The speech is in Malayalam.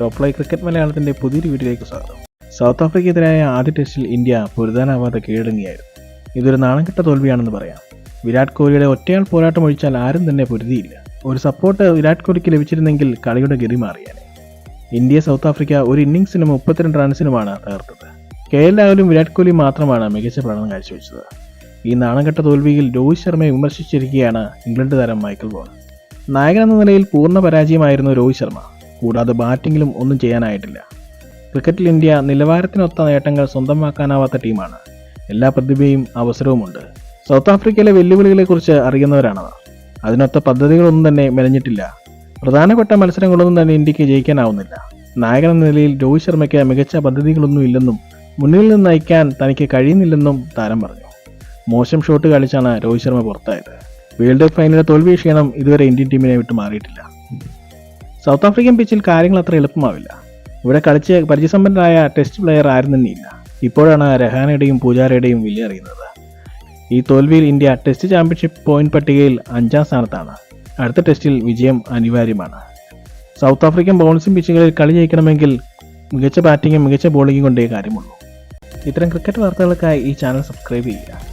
ടോപ്പ് ലൈ ക്രിക്കറ്റ് മലയാളത്തിന്റെ പുതിയൊരു വീഡിയോയിലേക്ക് സ്വാഗതം. സൗത്ത് ആഫ്രിക്കയ്ക്കെതിരായ ആദ്യ ടെസ്റ്റിൽ ഇന്ത്യ പൊരുതാനാവാതെ കീഴടങ്ങിയായിരുന്നു. ഇതൊരു നാണംകെട്ട തോൽവിയാണെന്ന് പറയാം. വിരാട് കോഹ്ലിയുടെ ഒറ്റയാൾ പോരാട്ടം ഒഴിച്ചാൽ ആരും തന്നെ പൊരുതിയില്ല. ഒരു സപ്പോർട്ട് വിരാട് കോഹ്ലിക്ക് ലഭിച്ചിരുന്നെങ്കിൽ കളിയുടെ ഗതി മാറിയാണ് ഇന്ത്യ സൗത്ത് ആഫ്രിക്ക ഒരു ഇന്നിംഗ്സിനും മുപ്പത്തിരണ്ട് റൺസിനുമാണ് തകർത്തത്. കെ എൽ രാഹുലും വിരാട് കോഹ്ലിയും മാത്രമാണ് മികച്ച പ്രകടനം കാഴ്ചവെച്ചത്. ഈ നാണംകെട്ട തോൽവിയിൽ രോഹിത് ശർമ്മയെ വിമർശിച്ചിരിക്കുകയാണ് ഇംഗ്ലണ്ട് താരം മൈക്കൽ ബോൺ നായകൻ എന്ന നിലയിൽ പൂർണ പരാജയമായിരുന്നു രോഹിത് ശർമ്മ. കൂടാതെ ബാറ്റിങ്ങിലും ഒന്നും ചെയ്യാനായിട്ടില്ല. ക്രിക്കറ്റിൽ ഇന്ത്യ നിലവാരത്തിനൊത്ത നേട്ടങ്ങൾ സ്വന്തമാക്കാനാവാത്ത ടീമാണ്. എല്ലാ പ്രതിഭയും അവസരവുമുണ്ട്. സൗത്ത് ആഫ്രിക്കയിലെ വെല്ലുവിളികളെക്കുറിച്ച് അറിയുന്നവരാണ് അതിനൊത്ത പദ്ധതികളൊന്നും തന്നെ മെനഞ്ഞിട്ടില്ല. പ്രധാനപ്പെട്ട മത്സരങ്ങളൊന്നും തന്നെ ഇന്ത്യയ്ക്ക് ജയിക്കാനാവുന്നില്ല. നായകൻ എന്ന നിലയിൽ രോഹിത് ശർമ്മയ്ക്ക് മികച്ച പദ്ധതികളൊന്നും ഇല്ലെന്നും മുന്നിൽ നിന്ന് നയിക്കാൻ തനിക്ക് കഴിയുന്നില്ലെന്നും താരം പറഞ്ഞു. മോശം ഷോട്ട് കളിച്ചാണ് രോഹിത് ശർമ്മ പുറത്തായത്. വേൾഡ് കപ്പ് ഫൈനലിലെ തോൽവി ക്ഷീണം ഇതുവരെ ഇന്ത്യൻ ടീമിനെ വിട്ട് മാറിയിട്ടില്ല. സൗത്ത് ആഫ്രിക്കൻ പിച്ചിൽ കാര്യങ്ങൾ അത്ര എളുപ്പമാവില്ല. ഇവിടെ കളിച്ച് പരിചയസമ്പന്നരായ ടെസ്റ്റ് പ്ലെയർ ആരും തന്നെയില്ല. ഇപ്പോഴാണ് രഹാനയുടെയും പൂജാരയുടെയും വില അറിയുന്നത്. ഈ തോൽവിയിൽ ഇന്ത്യ ടെസ്റ്റ് ചാമ്പ്യൻഷിപ്പ് പോയിന്റ് പട്ടികയിൽ അഞ്ചാം സ്ഥാനത്താണ്. അടുത്ത ടെസ്റ്റിൽ വിജയം അനിവാര്യമാണ്. സൗത്ത് ആഫ്രിക്കൻ ബൗൺസിംഗ് പിച്ചുകളിൽ കളി ജയിക്കണമെങ്കിൽ മികച്ച ബാറ്റിങ്ങും മികച്ച ബോളിങ്ങും കൊണ്ടേ കാര്യമുള്ളൂ. ഇത്തരം ക്രിക്കറ്റ് വാർത്തകൾക്കായി ഈ ചാനൽ സബ്സ്ക്രൈബ് ചെയ്യുക.